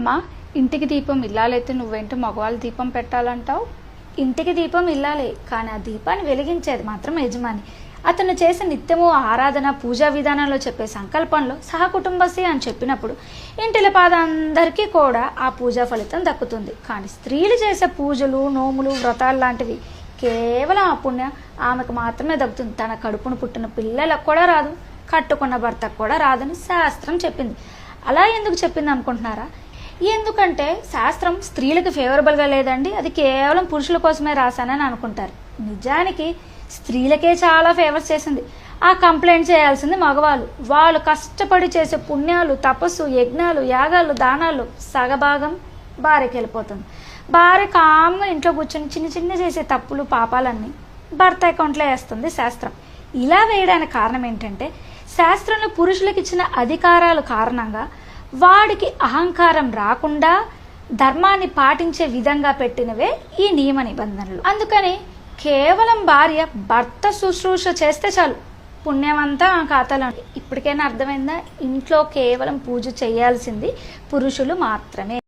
అమ్మా ఇంటికి దీపం ఇల్లాలైతే నువ్వేంటో మగవాళ్ళ దీపం పెట్టాలంటావు? ఇంటికి దీపం ఇల్లాలే కానీ ఆ దీపాన్ని వెలిగించేది మాత్రం యజమాని. అతను చేసే నిత్యము ఆరాధన పూజా విధానంలో చెప్పే సంకల్పంలో సహకుటుంబసి అని చెప్పినప్పుడు ఇంటిల పాద అందరికీ కూడా ఆ పూజా ఫలితం దక్కుతుంది. కానీ స్త్రీలు చేసే పూజలు నోములు వ్రతాలు లాంటివి కేవలం ఆ పుణ్యం ఆమెకు మాత్రమే దక్కుతుంది. తన కడుపును పుట్టిన పిల్లలకు కూడా రాదు కట్టుకున్న భర్తకు కూడా రాదని శాస్త్రం చెప్పింది. అలా ఎందుకు చెప్పింది అనుకుంటున్నారా? ఎందుకంటే శాస్త్రం స్త్రీలకు ఫేవరబుల్గా లేదండి. అది కేవలం పురుషుల కోసమే రాశానని అనుకుంటారు. నిజానికి స్త్రీలకే చాలా ఫేవర్స్ చేసింది. ఆ కంప్లైంట్ చేయాల్సింది మగవాళ్ళు. వాళ్ళు కష్టపడి చేసే పుణ్యాలు తపస్సు యజ్ఞాలు యాగాలు దానాలు సగభాగం భార్యకి వెళ్ళిపోతుంది. భార్య కామ్గా ఇంట్లో కూర్చొని చిన్న చిన్న చేసే తప్పులు పాపాలన్నీ భర్త అకౌంట్లో వేస్తుంది శాస్త్రం. ఇలా వేయడానికి కారణం ఏంటంటే శాస్త్రంలో పురుషులకు ఇచ్చిన అధికారాలు కారణంగా వాడికి అహంకారం రాకుండా ధర్మాన్ని పాటించే విధంగా పెట్టినవే ఈ నియమ నిబంధనలు. అందుకని కేవలం భార్య భర్త శుశ్రూష చేస్తే చాలు. పుణ్యమంతా ఆ ఖాతాలో ఇప్పటికైనా అర్థమైందా? ఇంట్లో కేవలం పూజ చేయాల్సింది పురుషులు మాత్రమే.